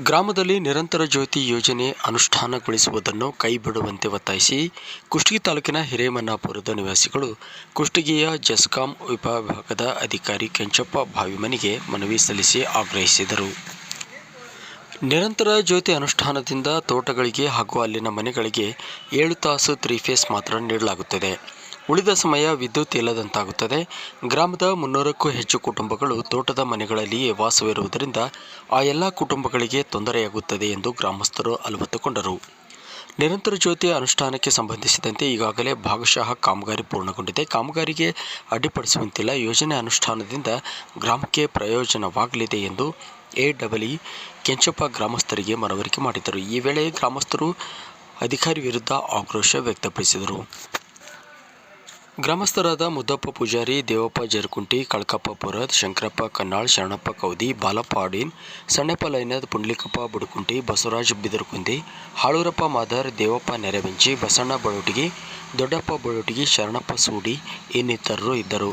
ಗ್ರಾಮದಲ್ಲಿ ನಿರಂತರ ಜ್ಯೋತಿ ಯೋಜನೆ ಅನುಷ್ಠಾನಗೊಳಿಸುವುದನ್ನು ಕೈಬಿಡುವಂತೆ ಒತ್ತಾಯಿಸಿ ಕುಷ್ಟಗಿ ತಾಲೂಕಿನ ಹಿರೇಮನ್ನಾಪುರದ ನಿವಾಸಿಗಳು ಕುಷ್ಟಗಿಯ ಜೆಸ್ಕಾಂ ವಿಭಾಗದ ಅಧಿಕಾರಿ ಕೆಂಚಪ್ಪ ಭಾವಿಮನಿಗೆ ಮನವಿ ಸಲ್ಲಿಸಿ ಆಗ್ರಹಿಸಿದರು. ನಿರಂತರ ಜ್ಯೋತಿ ಅನುಷ್ಠಾನದಿಂದ ತೋಟಗಳಿಗೆ ಹಾಗೂ ಅಲ್ಲಿನ ಮನೆಗಳಿಗೆ ಏಳು ತಾಸು ತ್ರೀ ಫೇಸ್ ಮಾತ್ರ ನೀಡಲಾಗುತ್ತದೆ. ಉಳಿದ ಸಮಯ ವಿದ್ಯುತ್ ಇಲ್ಲದಂತಾಗುತ್ತದೆ. ಗ್ರಾಮದ ಮುನ್ನೂರಕ್ಕೂ ಹೆಚ್ಚು ಕುಟುಂಬಗಳು ತೋಟದ ಮನೆಗಳಲ್ಲಿಯೇ ವಾಸವಿರುವುದರಿಂದ ಆ ಎಲ್ಲ ಕುಟುಂಬಗಳಿಗೆ ತೊಂದರೆಯಾಗುತ್ತದೆ ಎಂದು ಗ್ರಾಮಸ್ಥರು ಅಲವತ್ತುಕೊಂಡರು. ನಿರಂತರ ಜ್ಯೋತಿ ಅನುಷ್ಠಾನಕ್ಕೆ ಸಂಬಂಧಿಸಿದಂತೆ ಈಗಾಗಲೇ ಭಾಗಶಃ ಕಾಮಗಾರಿ ಪೂರ್ಣಗೊಂಡಿದೆ. ಕಾಮಗಾರಿಗೆ ಅಡ್ಡಿಪಡಿಸುವಂತಿಲ್ಲ. ಯೋಜನೆ ಅನುಷ್ಠಾನದಿಂದ ಗ್ರಾಮಕ್ಕೆ ಪ್ರಯೋಜನವಾಗಲಿದೆ ಎಂದು ಎ ಡಬಲ್ಇ ಕೆಂಚಪ್ಪ ಗ್ರಾಮಸ್ಥರಿಗೆ ಮನವರಿಕೆ ಮಾಡಿದರು. ಈ ವೇಳೆ ಗ್ರಾಮಸ್ಥರು ಅಧಿಕಾರಿ ವಿರುದ್ಧ ಆಕ್ರೋಶ ವ್ಯಕ್ತಪಡಿಸಿದರು. ಗ್ರಾಮಸ್ಥರಾದ ಮುದ್ದಪ್ಪ ಪೂಜಾರಿ, ದೇವಪ್ಪ ಜರ್ಕುಂಟಿ, ಕಳಕಪ್ಪ ಪುರದ್ ಶಂಕರಪ್ಪ ಕನ್ನಾಳ್, ಶರಣಪ್ಪ ಕೌದಿ, ಬಾಲಪ್ಪ ಆಡೀನ್, ಸಣ್ಣಪ್ಪ ಲೈನದ್ ಪುಂಡ್ಲಿಕಪ್ಪ ಬುಡುಕುಂಟಿ, ಬಸವರಾಜ್ ಬಿದರ್ಕುಂದಿ, ಹಾಳೂರಪ್ಪ ಮಾದರ್, ದೇವಪ್ಪ ನೆರೆಬೆಂಚಿ ಬಸಣ್ಣ ಬಳುಟಿಗಿ ದೊಡ್ಡಪ್ಪ ಬಳುಟಿಗಿ ಶರಣಪ್ಪ ಸೂಡಿ, ಇನ್ನಿತರರು ಇದ್ದರು.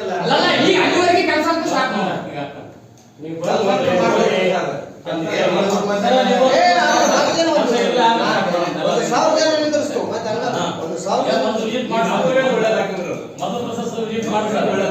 ಅಲ್ಲಲ್ಲ ಈಗ ಅಲ್ಲಿವರೆಗೆ ಕೆಲಸ ಅಂತ ಸ್ಟಾರ್ಟ್ ಮಾಡಿ ನೀವು- ಒಂದು ಸಾವಿರ ಒಂದು ಮೊದಲು ಮಾಡಿ.